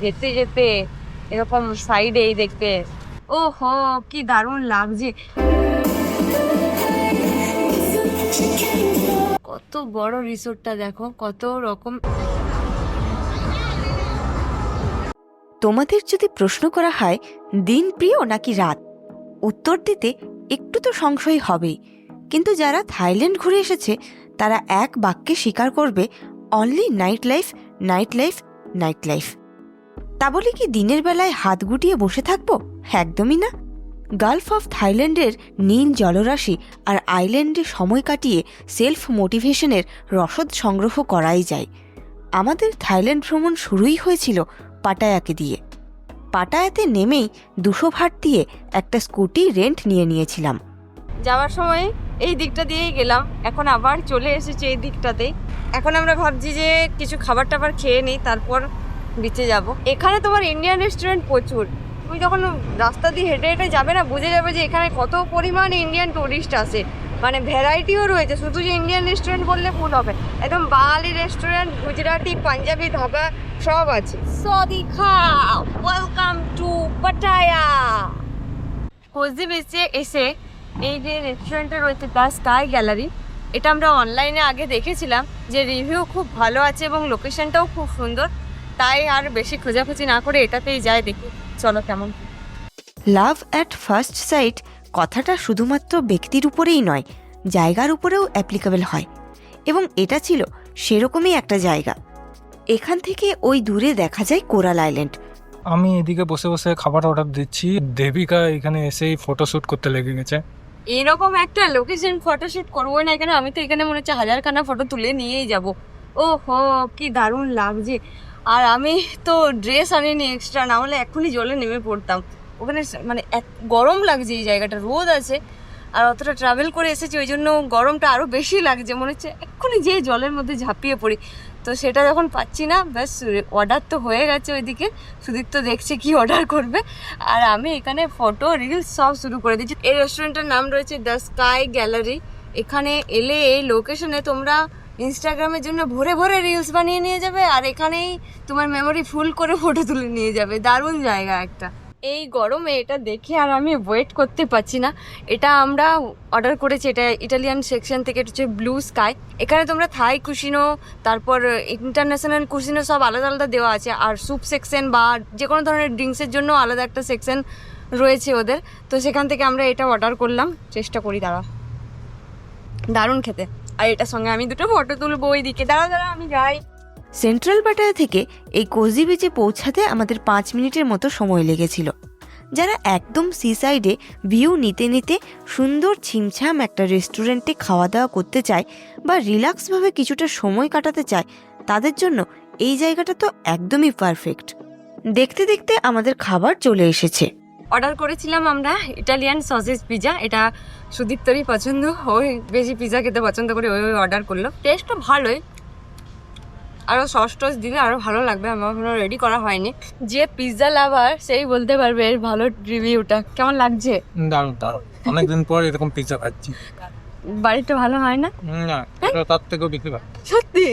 যেতে যেতে এরকম সাইডে এই দেখতে। ও হ কি দারুণ লাগছে। কত বড় রিসোর্টটা দেখো, কত রকম। তোমাদের যদি প্রশ্ন করা হয়, দিন প্রিয় নাকি রাত? উত্তর দিতে একটু তো সংশয় হবেই। কিন্তু যারা থাইল্যান্ড ঘুরে এসেছে, তারা এক বাক্যে স্বীকার করবে only night life night life night life তা বলে কি দিনের বেলায় হাত গুটিয়ে বসে থাকব? একদমই না। গালফ অফ থাইল্যান্ডের নীল জলরাশি আর আইল্যান্ডে সময় কাটিয়ে সেলফ মোটিভেশনের রসদ সংগ্রহ করাই যায়। আমাদের থাইল্যান্ড ভ্রমণ শুরুই হয়েছিল পাটায়াকে দিয়ে। পাটায়াতে নেমেই দুশো ভাট দিয়ে একটা স্কুটি রেন্ট নিয়ে নিয়েছিলাম। যাওয়ার সময় এই দিকটা দিয়েই গেলাম। এখন আবার চলে এসেছে এই দিকটাতে। এখন আমরা ভাবছি যে কিছু খাবার টাবার খেয়ে নিই, তারপর বিচে যাব। এখানে তোমার ইন্ডিয়ান রেস্টুরেন্ট প্রচুর। তুমি যখন রাস্তা দিয়ে হেঁটে হেঁটে যাবে না বুঝে যাবে যে এখানে কত পরিমাণ ইন্ডিয়ান টুরিস্ট আসে। মানে ভ্যারাইটিও রয়েছে শুধু যে ইন্ডিয়ান রেস্টুরেন্ট বললে ভুল হবে। একদম বাঙালি রেস্টুরেন্ট গুজরাটি পাঞ্জাবি ধাবা সব আছে। সদিখা ওয়েলকাম টু পাটায়া কোজি বিচে এসে এই যে রেস্টুরেন্টটা রয়েছে দ্য স্কাই গ্যালারি এটা আমরা অনলাইনে আগে দেখেছিলাম যে রিভিউ খুব ভালো আছে এবং লোকেশনটাও খুব সুন্দর। তাই আর বেশি খোঁজাখুঁজি না করে এটাতেই যাই দেখি। চলো কেমন। লাভ অ্যাট ফার্স্ট সাইট কথাটা শুধুমাত্র ব্যক্তির উপরেই নয় জায়গার উপরেও অ্যাপ্লিকেবল হয়। এবং এটা ছিল সেরকমই একটা জায়গা। এখান থেকে ওই দূরে দেখা যায় কোরাল আইল্যান্ড। আমি এদিকে বসে বসে খাবার অর্ডার দিচ্ছি। দেবিকা এখানে এসেই ফটোশ্যুট করতে লেগে গেছে। এরকম একটা লোকেশন ফটোশুট করব না এখানে আমি তো এখানে মনে হচ্ছে হাজারখানা ফটো তুলে নিয়েই যাব। ও হো কি দারুণ লাগছে। আর আমি তো ড্রেস আনিনি এক্সট্রা না হলে এখনই জলে নেমে পড়তাম। ওখানে মানে গরম লাগছে এই জায়গাটা, রোদ আছে। আর অতটা ট্রাভেল করে এসেছি, ওই জন্য গরমটা আরও বেশি লাগছে। মনে হচ্ছে এক্ষুনি যে জলের মধ্যে ঝাঁপিয়ে পড়ি। তো সেটা যখন পাচ্ছি না, ব্যাস অর্ডার তো হয়ে গেছে ওইদিকে। সুদীপ তো দেখছে কি অর্ডার করবে। আর আমি এখানে ফটো রিলস সব শুরু করে দিচ্ছি এই রেস্টুরেন্টের নাম রয়েছে দ্য স্কাই গ্যালারি এখানে এলে এই লোকেশনে তোমরা ইনস্টাগ্রামের জন্য ভরে ভরে রিলস বানিয়ে নিয়ে যাবে আর এখানেই তোমার মেমোরি ফুল করে ফটো তুলে নিয়ে যাবে। দারুণ জায়গা একটা। এই গরমে এটা দেখে আর আমি ওয়েট করতে পারছি না। এটা আমরা অর্ডার করেছি, এটা ইটালিয়ান সেকশন থেকে হচ্ছে ব্লু স্কাই এখানে তোমরা থাই কুশিনো তারপর ইন্টারন্যাশনাল কুশিনো সব আলাদা আলাদা দেওয়া আছে। আর স্যুপ সেকশন বা যে কোনো ধরনের ড্রিঙ্কসের জন্য আলাদা একটা সেকশন রয়েছে ওদের। তো সেখান থেকে আমরা এটা অর্ডার করলাম। চেষ্টা করি দাঁড়া দারুণ খেতে। আর এটার সঙ্গে আমি দুটো ফটো তুলবো ওই দিকে দাঁড়া দাঁড়া আমি যাই। সেন্ট্রাল পাটায়া থেকে এই কোজি বিচে পৌঁছাতে আমাদের পাঁচ মিনিটের মতো সময় লেগেছিল। যারা একদম সি সাইডে ভিউ নিতে নিতে সুন্দর ছিমছাম একটা রেস্টুরেন্টে খাওয়া দাওয়া করতে চায় বা রিল্যাক্সভাবে কিছুটা সময় কাটাতে চায় তাদের জন্য এই জায়গাটা তো একদমই পারফেক্ট দেখতে দেখতে আমাদের খাবার চলে এসেছে। অর্ডার করেছিলাম আমরা ইটালিয়ান সসেজ পিজা এটা সুদীপ্তরই পছন্দ? ওই বেশি পিজা খেতে পছন্দ করে ওই অর্ডার করল। টেস্টও ভালোই। আরও সস টস দিলে আরও ভালো লাগবে আমার এখনও রেডি করা হয়নি। যে পিৎজা লাভার সেই বলতে পারবে এর ভালো রিভিউটা কেমন লাগছে? দারুণ দারুণ। অনেকদিন পর এরকম পিৎজা খাচ্ছি। বাড়িটা ভালো হয় না? না এটা তার থেকেও বেশি ভালো। সত্যি?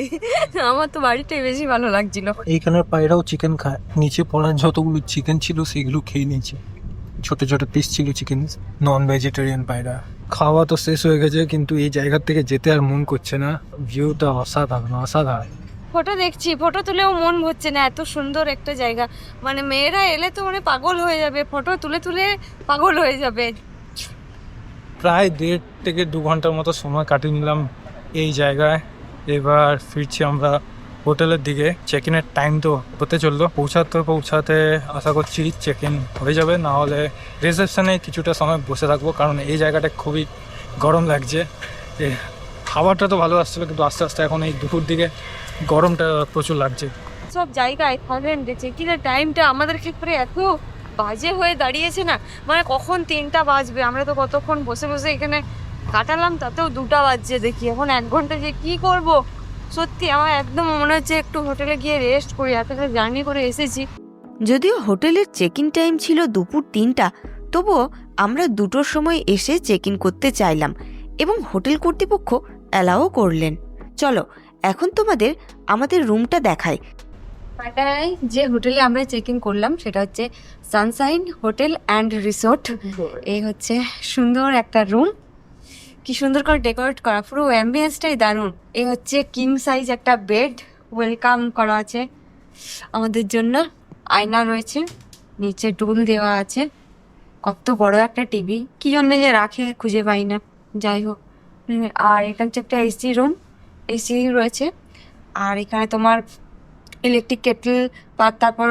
আমার তো বাড়িটাই বেশি ভালো লাগছিল। এইখানের পায়রাও চিকেন খায়। নিচে পড়ার যতগুলো চিকেন ছিল সেগুলো খেয়ে নিয়েছে। ছোট ছোট পিস ছিল চিকেন নন ভেজিটেরিয়ান পায়রা। খাওয়া তো শেষ হয়ে গেছে কিন্তু এই জায়গার থেকে যেতে আর মন করছে না। ভিউটা অসাধারণ অসাধারণ। ফটো দেখছি ফটো তুলেও মন ভরছে না এত সুন্দর একটা জায়গা। মানে মেয়েরা এলে তো মানে পাগল হয়ে যাবে ফটো তুলে তুলে পাগল হয়ে যাবে। প্রায় দেড় থেকে দু ঘণ্টার মতো সময় কাটিয়ে নিলাম এই জায়গায়। এবার ফিরছি আমরা হোটেলের দিকে চেক ইনের টাইম তো হতে চলল। পৌঁছাতে পৌঁছাতে আশা করছি চেক ইন হয়ে যাবে, না হলে রিসেপশনে কিছুটা সময় বসে থাকব, কারণ এই জায়গাটা খুবই গরম লাগছে। খাবারটা তো ভালো আসছিল, কিন্তু আস্তে আস্তে এখন এই দুপুর দিকে গরমটা প্রচুর লাগছে। সব জায়গায় থাইল্যান্ডে চেক ইনের টাইমটা আমাদের ক্ষেত্রে এত বাজে হয়ে দাঁড়িয়েছে না। মানে কখন তিনটা বাজবে? আমরা তো কতক্ষণ বসে বসে এখানে কাটালাম, তাতেও দুটা বাজছে দেখি। এখন এক ঘণ্টা যে কি করব? সত্যি আমার একদম মনে হচ্ছে একটু হোটেলে গিয়ে রেস্ট করি এতটা জার্নি করে এসেছি। যদিও হোটেলের চেক ইন টাইম ছিল দুপুর তিনটা তবুও আমরা দুটোর সময় এসে চেক ইন করতে চাইলাম এবং হোটেল কর্তৃপক্ষ অ্যালাও করলেন। চলো এখন তোমাদের আমাদের রুমটা দেখাই। পাটায় যে হোটেলে আমরা চেক ইন করলাম সেটা হচ্ছে সানসাইন হোটেল অ্যান্ড রিসোর্ট এই হচ্ছে সুন্দর একটা রুম কি সুন্দর করে ডেকোরেট করা, পুরো অ্যাম্বিয়েন্সটাই দারুণ। এই হচ্ছে কিং সাইজ একটা বেড ওয়েলকাম করা আছে আমাদের জন্য। আয়না রয়েছে, নিচে টুল দেওয়া আছে। কত বড় একটা টিভি কি জন্য যে রাখে খুঁজে পাই না। যাই হোক আর এটা হচ্ছে একটা এসি রুম এসি রয়েছে। আর এখানে তোমার ইলেকট্রিক কেটল বা তারপর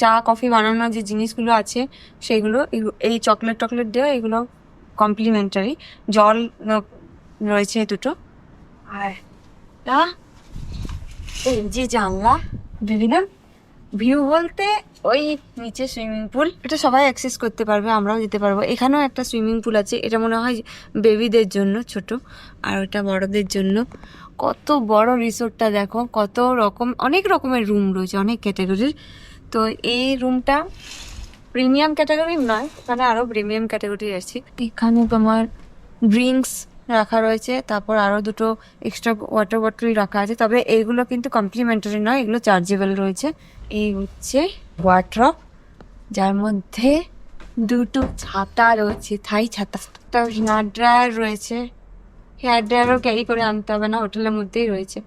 চা কফি বানানোর যে জিনিসগুলো আছে, সেগুলো, এই চকলেট টকলেট দেওয়া, এগুলো কমপ্লিমেন্টারি জল রয়েছে দুটো। আর এই যে জানলা বিভিন্ন ভিউ বলতে ওই নিচে সুইমিং পুল এটা সবাই অ্যাক্সেস করতে পারবে, আমরাও যেতে পারব। এখানেও একটা সুইমিং পুল আছে, এটা মনে হয় বেবিদের জন্য ছোট, আর ওটা বড়দের জন্য। কত বড় রিসোর্টটা দেখো, কত রকম, অনেক রকমের রুম রয়েছে, অনেক ক্যাটাগরির তো এই রুমটা প্রিমিয়াম ক্যাটাগরির নয় এখানে আরও প্রিমিয়াম ক্যাটাগরি আছে। এখানে তোমার ড্রিঙ্কস রাখা রয়েছে, তারপর আরও দুটো এক্সট্রা ওয়াটার বটল রাখা আছে, তবে এইগুলো কিন্তু কমপ্লিমেন্টারি নয়, এগুলো চার্জেবল রয়েছে। এই হচ্ছে ওয়াটার যার মধ্যে দুটো ছাতা রয়েছে, থাই ছাতা একটা হেয়ার ড্রায়ার রয়েছে। হেয়ার ড্রায়ারও ক্যারি করে আনতে হবে না হোটেলের মধ্যেই রয়েছে।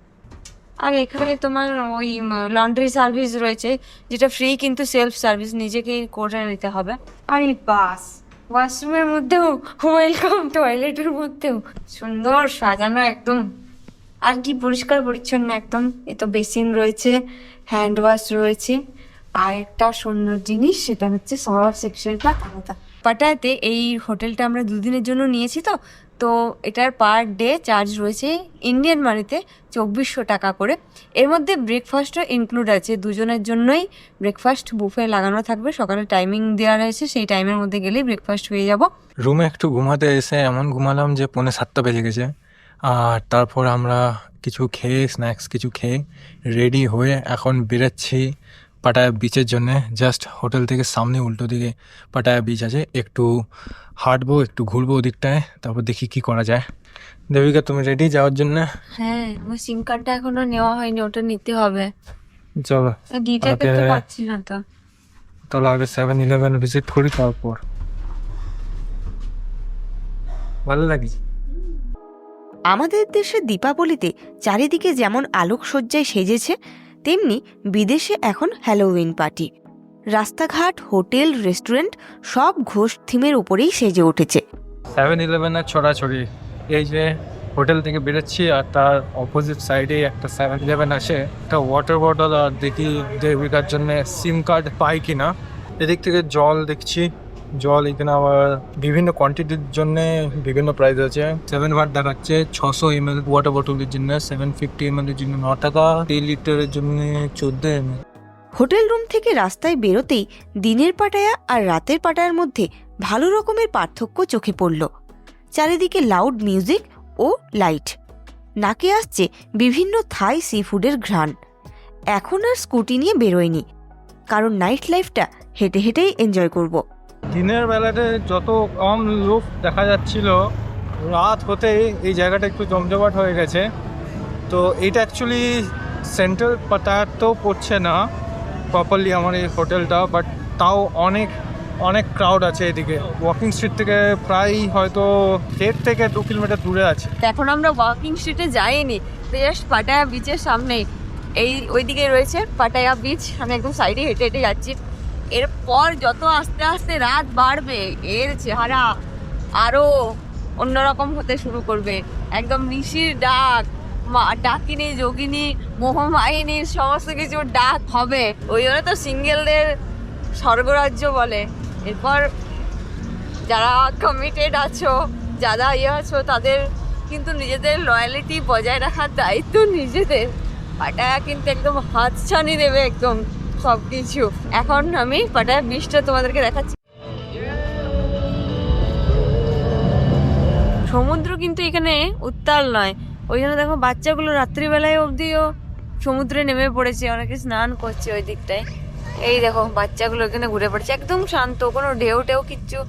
আর এখানে তোমার ওই লন্ড্রি সার্ভিস রয়েছে, যেটা ফ্রি কিন্তু সেলফ সার্ভিস নিজেকেই করে নিতে হবে। আর বাস ওয়াশরুমের মধ্যেও ওয়েলকাম টয়লেটের মধ্যেও। সুন্দর সাজানো একদম। আর কি পরিষ্কার পরিচ্ছন্ন একদম। এ তো বেসিন রয়েছে হ্যান্ড ওয়াশ রয়েছে। আর একটা সুন্দর জিনিস, সেটা হচ্ছে সবার সেকশনটা আলাদা। পাটায়াতে এই হোটেলটা আমরা দুদিনের জন্য নিয়েছি তো তো এটার পার ডে চার্জ রয়েছে ইন্ডিয়ান মানিতে চব্বিশশো টাকা করে। এর মধ্যে ব্রেকফাস্টও ইনক্লুড আছে। দুজনের জন্যই ব্রেকফাস্ট বুফে লাগানো থাকবে। সকালে টাইমিং দেওয়া রয়েছে, সেই টাইমের মধ্যে গেলেই ব্রেকফাস্ট হয়ে যাব। রুমে একটু ঘুমাতে এসে এমন ঘুমালাম যে পৌনে সাতটা বেজে গেছে। আর তারপর আমরা কিছু খেয়ে স্ন্যাক্স কিছু খেয়ে রেডি হয়ে এখন বেরোচ্ছি। পাটায়া বিচের জন্য জাস্ট হোটেল থেকে সামনে উল্টো দিকে পাটায়া বিচ আছে। একটু হাঁটবো একটু ঘুরবো ওদিকটায় তারপর দেখি কি করা যায়। দেবিকা তুমি রেডি যাওয়ার জন্য? হ্যাঁ আমার সিম কার্ডটা এখনও নেওয়া হয়নি ওটা নিতে হবে। চলো। করতে পারছি না তো। তাহলে আগে সেভেন ইলেভেন ভিজিট করি তারপর। ভালো লাগছে? আমাদের দেশে দীপাবলিতে চারিদিকে যেমন আলোকসজ্জায় সেজেছে তেমনি বিদেশে এখন হ্যালোউইন পার্টি রাস্তাঘাট, হোটেল রেস্টুরেন্ট সব ঘোষ থিমের উপরেই সেজে উঠেছে। সেভেন ইলেভেনের ছড়াছড়ি। এই যে হোটেল থেকে বেরোচ্ছি আর তার অপোজিট সাইডে একটা সেভেন ইলেভেন আছে একটা ওয়াটার বটল আর দেখি দেবিকার জন্য সিম কার্ড পাই কিনা। এদিক থেকে জল দেখছি। জল এখানে আবার বিভিন্ন কোয়ান্টিটির জন্য বিভিন্ন প্রাইস আছে। সেভেন ওয়াট দেখাচ্ছে, ছশো এম এল ওয়াটার বটলের জন্য সেভেন ফিফটি এম এর জন্য ন টাকা, তিন লিটারের জন্য চোদ্দ এম এল হোটেল রুম থেকে রাস্তায় বেরোতেই দিনের পাটায়া আর রাতের পাটায়ার মধ্যে ভালো রকমের পার্থক্য চোখে পড়ল। চারিদিকে লাউড মিউজিক ও লাইট নাকে আসছে বিভিন্ন থাই সি ফুডের ঘ্রাণ। এখন আর স্কুটি নিয়ে বেরোয়নি। কারণ নাইট লাইফটা হেঁটে হেঁটেই এনজয় করব। দিনের বেলাতে যত কম লোক দেখা যাচ্ছিল, রাত হতেই এই জায়গাটা একটু জমজমাট হয়ে গেছে। তো এইটা অ্যাকচুয়ালি সেন্ট্রাল তো পড়ছে না প্রপারলি আমার এই হোটেলটা বাট তাও অনেক অনেক ক্রাউড আছে এদিকে। ওয়াকিং স্ট্রিট থেকে প্রায় হয়তো দেড় থেকে দু কিলোমিটার দূরে আছে। এখন আমরা ওয়াকিং স্ট্রিটে যাইনি। জাস্ট পাটায়া বিচের সামনে এই ওইদিকে রয়েছে পাটায়া বিচ আমি একদম সাইডে হেঁটে হেঁটে যাচ্ছি। এরপর যত আস্তে আস্তে রাত বাড়বে, এর চেহারা আরও অন্যরকম হতে শুরু করবে। একদম নিশির ডাক ডাকিনী, যোগিনী মোহমায়িনীর সমস্ত কিছু ডাক হবে। ওই জন্য তো সিঙ্গেলদের স্বর্গরাজ্য বলে। এরপর যারা কমিটেড আছো, যারা ইয়ে আছো, তাদের কিন্তু নিজেদের লয়ালিটি বজায় রাখার দায়িত্ব নিজেদের। পাটায়া কিন্তু একদম হাতছানি দেবে একদম। সব কিছু এখন আমি পাটায়া বীজটা তোমাদেরকে দেখাচ্ছি। সমুদ্র কিন্তু এখানে উত্তাল নয়। ওই জন্য দেখো বাচ্চাগুলো রাত্রিবেলায় অবধিও সমুদ্রে নেমে পড়েছে, অনেকে স্নান করছে ওই দিকটায়। এই দেখো বাচ্চাগুলো এখানে ঘুরে পড়ছে, একদম শান্ত, কোনো ঢেউ টেউ কিচ্ছু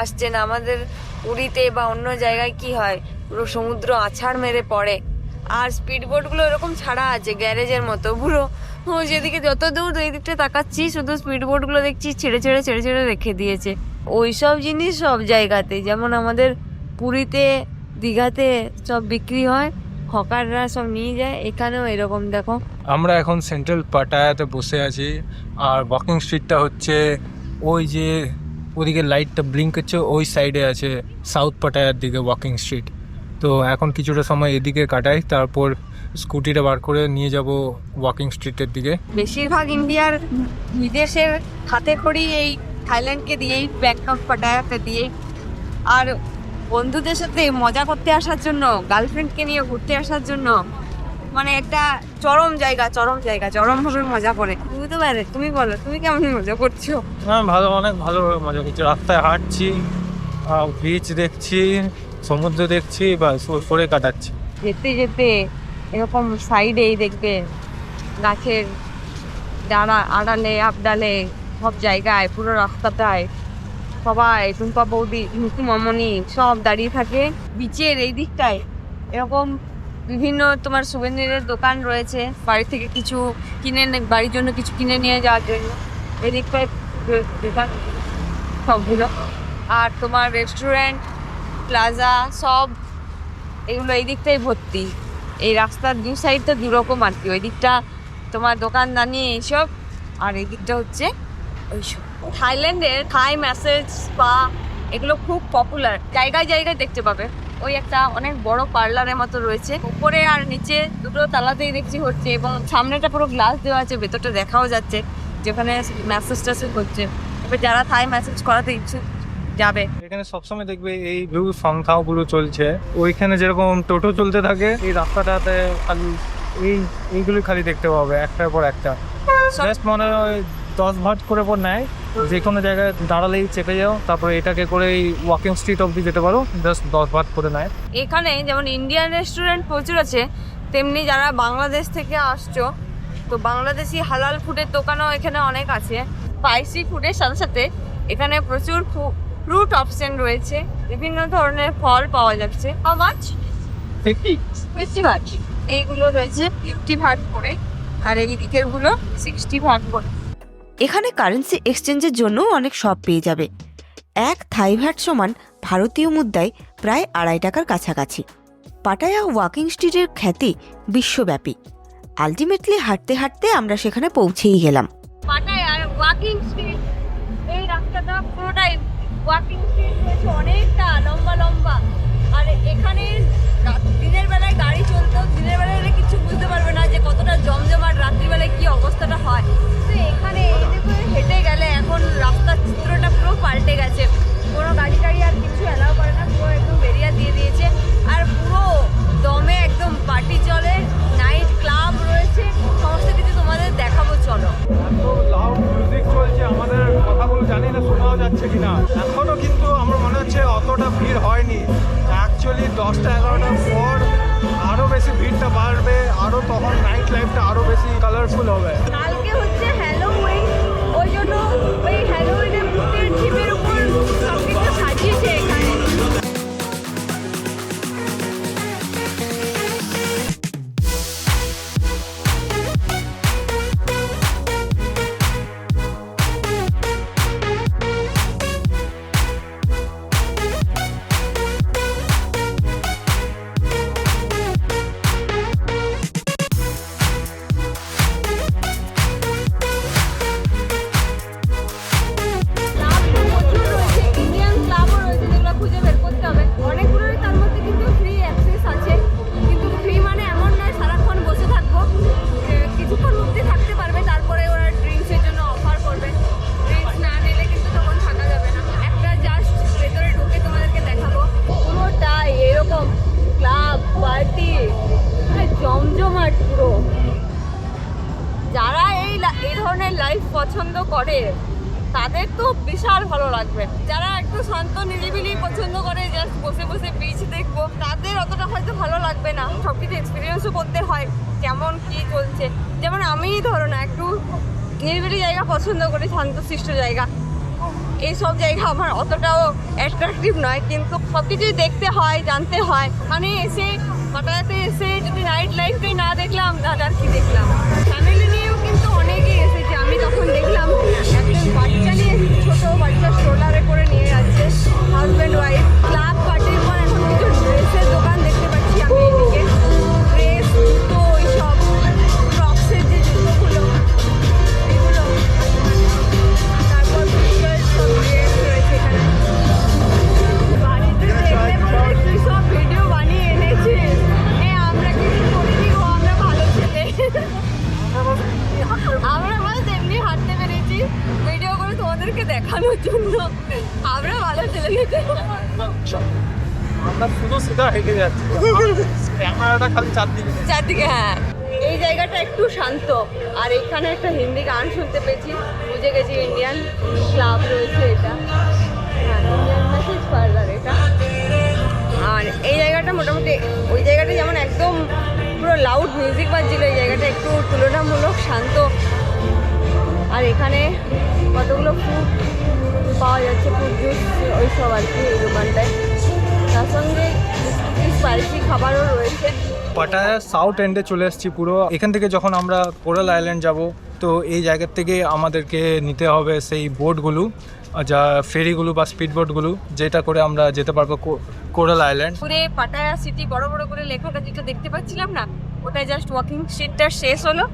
আসছে না। আমাদের পুরীতে বা অন্য জায়গায় কি হয়, পুরো সমুদ্র আছাড় মেরে পড়ে। আর স্পিড বোটগুলো এরকম ছাড়া আছে গ্যারেজের মতো, পুরো ও যেদিকে যত দূর এই দিকটা তাকাচ্ছি, শুধু স্পিড বোটগুলো দেখছি, ছেড়ে ছেড়ে ছেড়ে ছেড়ে রেখে দিয়েছে। ওই সব জিনিস সব জায়গাতে, যেমন আমাদের পুরীতে, দীঘাতে সব বিক্রি হয়, হকাররা সব নিয়ে যায়, এখানেও এরকম, দেখো। আমরা এখন সেন্ট্রাল পাটায়াতে বসে আছি, আর ওয়াকিং স্ট্রিটটা হচ্ছে ওই যে, ওদিকে লাইটটা ব্লিঙ্ক হচ্ছে ওই সাইডে আছে সাউথ পাটায়ার দিকে ওয়াকিং স্ট্রিট তো এখন কিছুটা সময় এদিকে কাটাই, তারপর স্কুটিটা বার করে নিয়ে যাব ওয়াকিং স্ট্রিটের দিকে। বেশিরভাগ ইন্ডিয়ার বিদেশের হাতে খড়ি এই থাইল্যান্ডকে দিয়েই ব্যাংকক পাটায়াতে দিয়েই আর বন্ধুদের সাথে মজা করতে আসার জন্য গার্লফ্রেন্ডকে নিয়ে ঘুরতে আসার জন্য মানে একটা চরম জায়গা চরম জায়গা চরম ভাবে মজা করে। তুমি তো পারে তুমি বলো তুমি কেমন মজা করছ? হ্যাঁ ভালো অনেক ভালোভাবে মজা করছি। রাস্তায় হাঁটছি বিচ দেখছি সমুদ্র দেখছি বা করে কাটাচ্ছি। যেতে যেতে এরকম সাইডেই দেখবে গাছের ডানা, আড়ালে আবডালে সব জায়গায় পুরো রাস্তাটায় সবাই, টুম্পা বৌদি নুকু মামনি সব দাঁড়িয়ে থাকে। বিচের এই দিকটায় এরকম বিভিন্ন তোমার সুভেনিরের দোকান রয়েছে। বাড়ি থেকে কিছু কিনে বাড়ির জন্য কিছু কিনে নিয়ে যাওয়ার জন্য। এই দিকটায় দোকান সবগুলো আর তোমার রেস্টুরেন্ট প্লাজা সব এগুলো এই দিকটাই ভর্তি। এই রাস্তার দু সাইডটা দুরকম আর কি। ওই দিকটা তোমার দোকানদানি এইসব, আর এই দিকটা হচ্ছে ওইসব। থাইল্যান্ডের থাই ম্যাসেজ, স্পা, এগুলো খুব পপুলার জায়গায় জায়গায় দেখতে পাবে। ওই একটা অনেক বড় পার্লারের মতো রয়েছে। উপরে আর নিচে দুটো তালাতেই দেখছি হচ্ছে এবং সামনেটা পুরো গ্লাস দেওয়া আছে, ভেতরটা দেখাও যাচ্ছে, যেখানে ম্যাসেজ ট্যাসেজ হচ্ছে। এবার যারা থাই ম্যাসেজ করাতে ইচ্ছুক যাবে। এখানে সবসময় দেখবে এই ব্লু সংখ্যাগুলো চলছে। ওইখানে যেরকম টোটো চলতে থাকে এই রাস্তাটাতে খালি এই এইগুলো খালি দেখতে পাবে একটার পর একটা। জাস্ট মনে হয় দশ ভাট করে পর নেয়। যে কোনো জায়গায় দাঁড়ালেই চেপে যাও তারপরে এটাকে করে ওয়াকিং স্ট্রিট অবধি যেতে পারো জাস্ট দশ ভাট করে নেয়। এখানে যেমন ইন্ডিয়ান রেস্টুরেন্ট প্রচুর আছে তেমনি যারা বাংলাদেশ থেকে আসছো তো বাংলাদেশি হালাল ফুডের দোকানও এখানে অনেক আছে। স্পাইসি ফুডের সাথে সাথে এখানে প্রচুর ফ্রুট অপশন রয়েছে বিভিন্ন ধরনের ফল পাওয়া যাচ্ছে। মাছ ফিফটি ভাট এইগুলো রয়েছে ফিফটি ভাট করে আর এই দিকেরগুলো সিক্সটি ভাট করে। এখানে কারেন্সি এক্সচেঞ্জের জন্য অনেক শপ পেয়ে যাবে। এক থাই ভ্যাট সমান ভারতীয় মুদ্রায় প্রায় আড়াই টাকার কাছাকাছি। পাটায়া ওয়াকিং স্ট্রিটের খ্যাতি বিশ্বব্যাপী। আলটিমেটলি হাঁটতে হাঁটতে আমরা সেখানে পৌঁছেই গেলাম। পাটায় আর ওয়াকিং স্ট্রিট এই রাস্তাটা পুরোটাই ওয়াকিং স্ট্রিট হয়েছে অনেকটা, লম্বা লম্বা। আর এখানে দিনের বেলায় গাড়ি চলতেও দিনের বেলায় এলে কিছু বুঝতে পারবে না যে কতটা জমজমাট, রাত্রিবেলায় কি অবস্থাটা হয়। তো এখানে এই দেখো, হেঁটে গেলে এখন রাস্তার চিত্রটা পুরো পাল্টে গেছে। কোনো গাড়ি টাড়ি আর কিছু অ্যালাউ করে না, পুরো একদম বেরিয়া দিয়ে দিয়েছে। আর পুরো দমে একদম ভিড়টা বাড়বে আরও তখন নাইট লাইফটা আরও বেশি কালারফুল হবে। কালকে হচ্ছে হ্যালোউইন ওই জন্য ওই হ্যালোউইনের ভূতের থিমের উপর সব কিছু সাজিয়েছে। লাগবে না। সব কিছু এক্সপিরিয়েন্সও করতে হয়, কেমন কি চলছে। যেমন আমি ধরো না, একটু নিরিবিলি জায়গা পছন্দ করি, শান্তশিষ্ট জায়গা। এই সব জায়গা আমার অতটাও অ্যাট্রাকটিভ নয়, কিন্তু সব কিছুই দেখতে হয়, জানতে হয়। মানে এসে পাটায়াতে এসে যদি নাইট লাইফটাই না দেখলাম তাহলে আর কি দেখলাম। ফ্যামিলি নিয়েও কিন্তু অনেকেই এসেছে, আমি তখন দেখলাম, একজন বাচ্চা নিয়ে ছোট বাচ্চা স্ট্রোলারে করে নিয়ে যাচ্ছে হাজব্যান্ড ওয়াইফ ক্লাব পার্টির পর এখন কিছু ড্রেসের দোকান আমরা বাস এমনি হাঁটতে পেরেছি। ভিডিও করে তোমাদেরকে দেখানোর জন্য। আমরা ভালো ছেলে আমরা শুধু সেটা হেঁটে যাচ্ছি। ক্যামেরাটা খালি চারদিকে। চারদিকে হ্যাঁ। এই জায়গাটা একটু শান্ত। আর এখানে একটা হিন্দি গান শুনতে পেয়েছি, বুঝে গেছি ইন্ডিয়ান ক্লাব রয়েছে এটা। হ্যাঁ এটা। আর এই জায়গাটা মোটামুটি, ওই জায়গাটা যেমন একদম পুরো লাউড মিউজিক বাজছিল, এই জায়গাটা একটু তুলনামূলক শান্ত। আর এখানে কতগুলো ফুড পাওয়া যাচ্ছে ফুড জুস ওই সব আর কি এই দোকানটায়। তার সঙ্গে স্পাইসি খাবারও রয়েছে। পাটায়া সাউথ এন্ডে চলে এসেছি পুরো। এখান থেকে যখন আমরা কোরাল আইল্যান্ড যাব তো এই জায়গার থেকে আমাদেরকে নিতে হবে সেই বোটগুলো যা ফেরিগুলো বা স্পিড বোটগুলো যেটা করে আমরা যেতে পারব কোরাল আইল্যান্ড পুরে পাটায়া সিটি বড় বড় করে লেখাটা যেটা দেখতে পাচ্ছিলাম না? ওটাই জাস্ট ওয়াকিং স্ট্রিটটা শেষ হলো।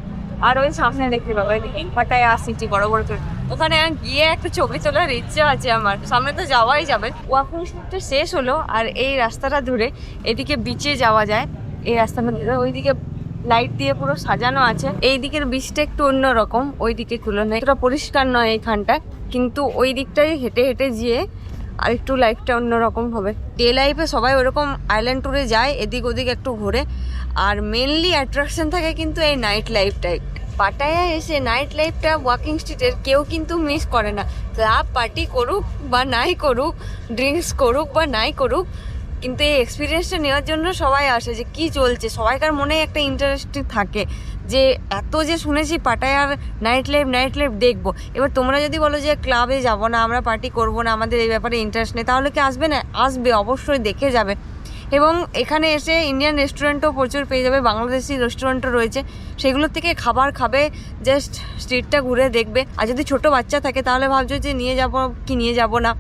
আর ওই সামনে দেখতে পাবো পাটায়া সিটি বড় বড় করে। ওখানে গিয়ে একটা ছবি তোলার ইচ্ছা আছে আমার। সামনে তো যাওয়াই যাবে। ওয়াকিং স্ট্রিটটা শেষ হলো আর এই রাস্তাটা ধরে এদিকে বিচে যাওয়া যায়। এই রাস্তাটা ধরে ওইদিকে লাইট দিয়ে পুরো সাজানো আছে। এই দিকের বীজটা একটু অন্যরকম ওই দিকে তুলনায় এটা পরিষ্কার নয় এইখানটা কিন্তু ওই দিকটাই হেঁটে হেঁটে গিয়ে আর একটু লাইফটা অন্যরকম হবে। ডে লাইফে সবাই ওরকম আইল্যান্ড ট্যুরে যায়, এদিক ওদিক একটু ঘুরে। আর মেনলি অ্যাট্রাকশন থাকে কিন্তু এই নাইট লাইফটাই পাটায়া এসে নাইট লাইফটা ওয়াকিং স্ট্রিটের কেউ কিন্তু মিস করে না। ক্লাব পার্টি করুক বা নাই করুক ড্রিঙ্কস করুক বা নাই করুক, কিন্তু এই এক্সপিরিয়েন্সটা নেওয়ার জন্য সবাই আসে যে কি চলছে। সবাইকার মনে একটা ইন্টারেস্ট থাকে। যে এত যে শুনেছি পাটায়ার নাইট লাইফ নাইট লাইফ দেখব। এবার তোমরা যদি বলো যে ক্লাবে যাব না, আমরা পার্টি করব না, আমাদের এই ব্যাপারে ইন্টারেস্ট নেই, তাহলে কি আসবে না? আসবে, অবশ্যই দেখে যাবে। এবং এখানে এসে ইন্ডিয়ান রেস্টুরেন্টও প্রচুর পেয়ে যাবে, বাংলাদেশি রেস্টুরেন্টও রয়েছে। সেগুলোর থেকে খাবার খাবে জাস্ট স্ট্রিটটা ঘুরে দেখবে। আর যদি ছোট বাচ্চা থাকে, তাহলে ভাবছ যে নিয়ে যাব কি নিয়ে যাব না?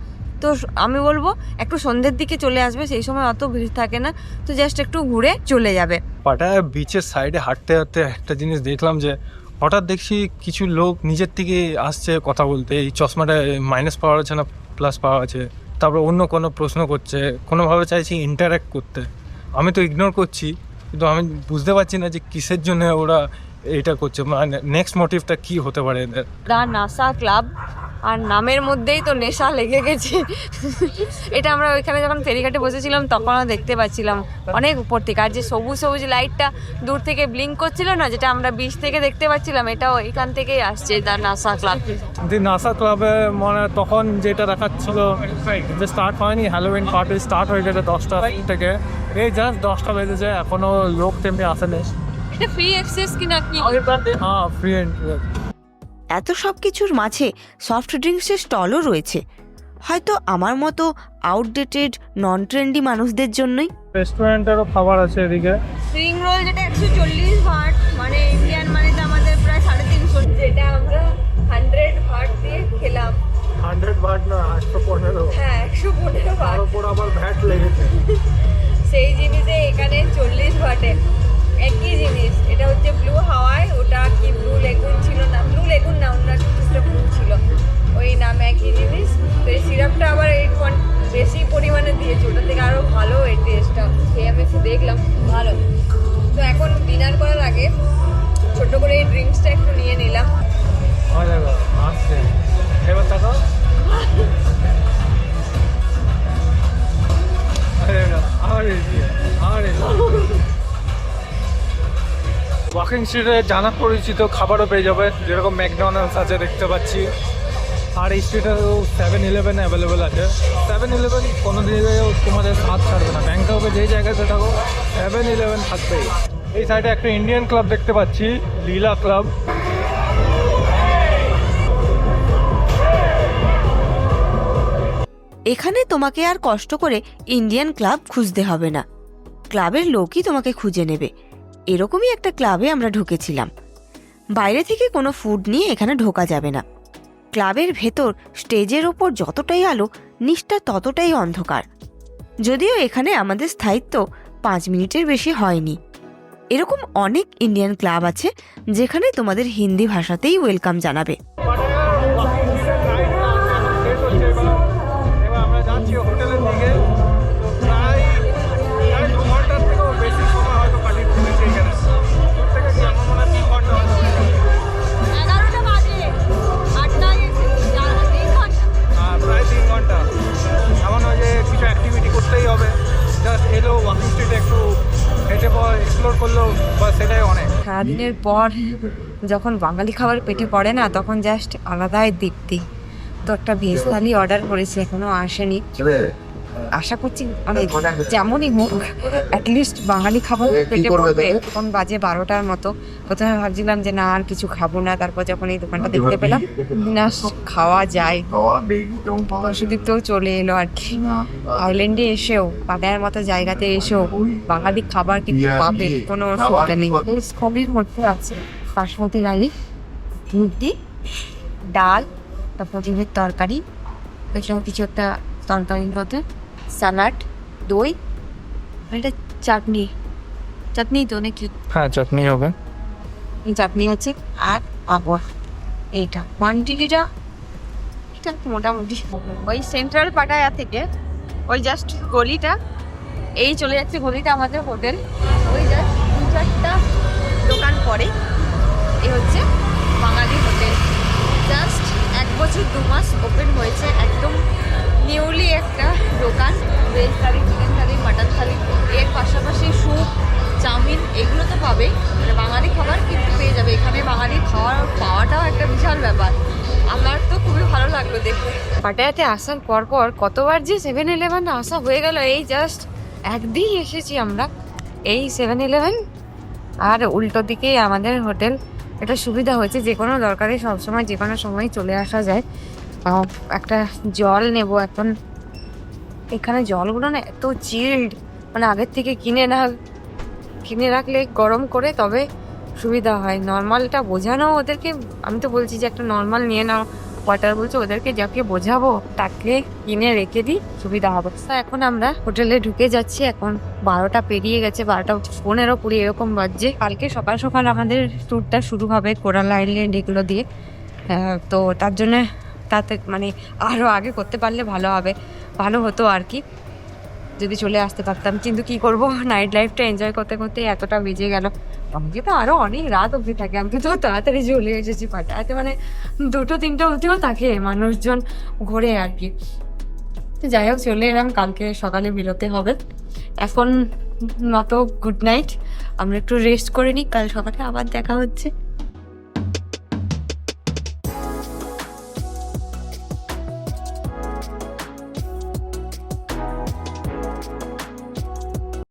তো আমি বলব, একটু সন্ধ্যের দিকে চলে আসবে, সেই সময় অত ভিড় থাকে না। তো জাস্ট একটু ঘুরে চলে যাবে। পাটায়া বিচের সাইডে হাঁটতে হাঁটতে একটা জিনিস দেখলাম যে, হঠাৎ দেখছি কিছু লোক নিজের থেকে আসছে কথা বলতে। এই চশমাটা মাইনাস পাওয়া আছে না প্লাস পাওয়া আছে তারপর অন্য কোনো প্রশ্ন করছে, কোনোভাবে চাইছি ইন্টারাক্ট করতে। আমি তো ইগনোর করছি, কিন্তু আমি বুঝতে পারছি না যে কিসের জন্য ওরা এটা করছে। মানে নেক্সট মোটিভটা কি হতে পারে? এদের দা নাসা ক্লাব আর নামের মধ্যেই তো নেশা লেগে গেছে। এটা আমরা ওইখানে যখন ফেরিঘাটে বসেছিলাম তখনও দেখতে পাচ্ছিলাম অনেক উপর থেকে। আর যে সবুজ সবুজ লাইটটা দূর থেকে ব্লিঙ্ক করছিল না যেটা আমরা বিচ থেকে দেখতে পাচ্ছিলাম এটাও এখান থেকেই আসছে দা নাসা ক্লাব। যে নাসা ক্লাবে মানে তখন যেটা দেখাচ্ছিল যে স্টার্ট হয়নি হ্যালোউইন পার্টি স্টার্ট হয়ে গেছে দশটা থেকে। এই জাস্ট দশটা বেজেছে এখনও লোক তেমনি আসেনি। এটা ফ্রি অ্যাক্সেস কিনা কি? হ্যাঁ ফ্রি এত সব কিছুর মাঝে সফট ড্রিঙ্কসের স্টলও রয়েছে। হয়তো আমার মতো আউটডেটেড নন ট্রেন্ডি মানুষদের জন্যই। রেস্টুরেন্টেরও খাবার আছে এদিকে। স্প্রিং রোল যেটা একশো চল্লিশ ভাট মানে ইন্ডিয়ান মানে তো আমাদের প্রায় সাড়ে তিনশো। যেটা আমরা হান্ড্রেড ভাট দিয়ে খেলাম। হান্ড্রেড বাট না আটশো পনেরো। হ্যাঁ একশো পনেরো ভাট উপর আবার ভ্যাট লেগেছে। সেই জিনিসে এখানে চল্লিশ ভাটে একই জিনিস এটা হচ্ছে ব্লু হাওয়ায় ওটা কি ব্লু লেগুন ছিল না? ব্লু লেগুন না অন্য একটা ব্লু ছিল। ওই নাম একই জিনিস। তো এই সিরাপটা আবার এই বেশি পরিমাণে দিয়েছে। ওটা থেকে আরও ভালো এই টেস্টটা খেয়ে আমি একটু দেখলাম ভালো। তো এখন ডিনার করার আগে ছোট করে এই ড্রিঙ্কসটা একটু নিয়ে নিলাম। এবার না, আরে আরে। ওয়াকিং স্ট্রিটে জানা পরিচিত খাবারও পেয়ে যাবে। যেরকম ম্যাকডোনাল্ডস আছে, দেখতে পাচ্ছি। আর এই স্ট্রিটেও সেভেন ইলেভেন অ্যাভেলেবেল আছে। সেভেন ইলেভেন কোনো দিকেও তোমাদের হাত ছাড়বে না। ব্যাংককে যেই জায়গাতে থাকো সেভেন ইলেভেন থাকবেই। এই সাইডে একটা ইন্ডিয়ান ক্লাব দেখতে পাচ্ছি লীলা ক্লাব এখানে তোমাকে আর কষ্ট করে ইন্ডিয়ান ক্লাব খুঁজতে হবে না। ক্লাবের লোকই তোমাকে খুঁজে নেবে। এরকমই একটা ক্লাবে আমরা ঢুকেছিলাম। বাইরে থেকে কোনো ফুড নিয়ে এখানে ঢোকা যাবে না। ক্লাবের ভেতর স্টেজের ওপর যতটাই আলো, নিচটা ততটাই অন্ধকার। যদিও এখানে আমাদের স্থায়িত্ব পাঁচ মিনিটের বেশি হয়নি। এরকম অনেক ইন্ডিয়ান ক্লাব আছে, যেখানে তোমাদের হিন্দি ভাষাতেই ওয়েলকাম জানাবে। সারাদিনের পর যখন বাঙালি খাবার পেটে পড়ে না, তখন জাস্ট আলাদাই তৃপ্তি। তো একটা ভেজ থালি অর্ডার করেছি, এখনও আসেনি। আশা করছি মানে যেমনই হোক অ্যাটলিস্ট বাঙালি খাবার পেটে পড়বে। তখন বাজে বারোটার মতো। প্রথমে ভাবছিলাম যে না আর কিছু খাব না। তারপর যখন এই দোকানটা দেখতে পেলাম না খাওয়া যায়। সুদীপ্তও চলে এলো আর কি। আইল্যান্ডে এসেও পাটায়ার মতো জায়গাতে এসেও বাঙালি খাবার কিন্তু পাবে কোনো অসুবিধা নেই। সবের মধ্যে আছে বাসমতি রাইস রুটি ডাল তারপর ডিমের তরকারি এরকম কিছু একটা তরকারির মধ্যে। স্যালাড দই এটা চাটনি। চাটনি তো নাকি হ্যাঁ চাটনি হবে। চাটনি আছে আর পাঁপড় এইটা কোয়ান্টিটিটা এটা মোটামুটি ওই সেন্ট্রাল পাটায়া থেকে ওই জাস্ট গলিটা এই চলে যাচ্ছে গলিটা আমাদের হোটেল। ওই জাস্ট দু চারটা দোকান পরে। এই হচ্ছে বাঙালি হোটেল। জাস্ট এক বছর দু মাস ওপেন হয়েছে একদম নিউলি একটা দোকান veg thali chicken thali mutton thali. এর পাশাপাশি স্যুপ চাউমিন, এগুলো তো পাবেই। মানে বাঙালি খাবার কিন্তু পেয়ে যাবে। এখানে বাঙালি খাওয়ার, পাওয়াটাও একটা বিশাল ব্যাপার। আমার তো খুবই ভালো লাগল দেখে পাটায়াতে আসার পর পর কতবার যে সেভেন ইলেভেন আসা হয়ে গেল, এই জাস্ট একদিন এসেছি আমরা। এই সেভেন ইলেভেন আর উল্টো দিকেই আমাদের হোটেল। এটা সুবিধা হয়েছে যে কোনো দরকারে সবসময় যে কোনো সময় চলে আসা যায়। একটা জল নেব এখন। এখানে জলগুলো না এত চিল্ড মানে আগের থেকে কিনে না, কিনে রাখলে গরম করে তবে সুবিধা হয়। নর্মালটা বোঝানো ওদেরকে, আমি তো বলছি যে একটা নর্মাল নিয়ে নাও। ওয়াটার বলছে ওদেরকে যাকে বোঝাবো, তাকে কিনে রেখে দিই, সুবিধা হবে। তো এখন আমরা হোটেলে ঢুকে যাচ্ছি। এখন বারোটা পেরিয়ে গেছে, বারোটা পনেরো কুড়ি এরকম বাজছে। কালকে সকাল সকাল আমাদের ট্যুরটা শুরু হবে কোরাল আইল্যান্ড এগুলো দিয়ে। তো তার জন্য তাতে মানে আরও আগে করতে পারলে ভালো হবে। ভালো হতো আর কি। যদি চলে আসতে পারতাম। কিন্তু কি করব? নাইট লাইফটা এনজয় করতে করতে এতটা বেজে গেল। আমাকে তো আরও অনেক রাত অবধি থাকে। আমি তো তাড়াতাড়ি চলে এসেছি পাটাতে মানে দুটো তিনটা অবধিও থাকে মানুষজন ঘোরে আর কি। যাই হোক, চলে এলাম। কালকে সকালে বেরোতে হবে। এখন মতো গুড নাইট আমরা একটু রেস্ট করে নিই। কাল সকালে আবার দেখা হচ্ছে।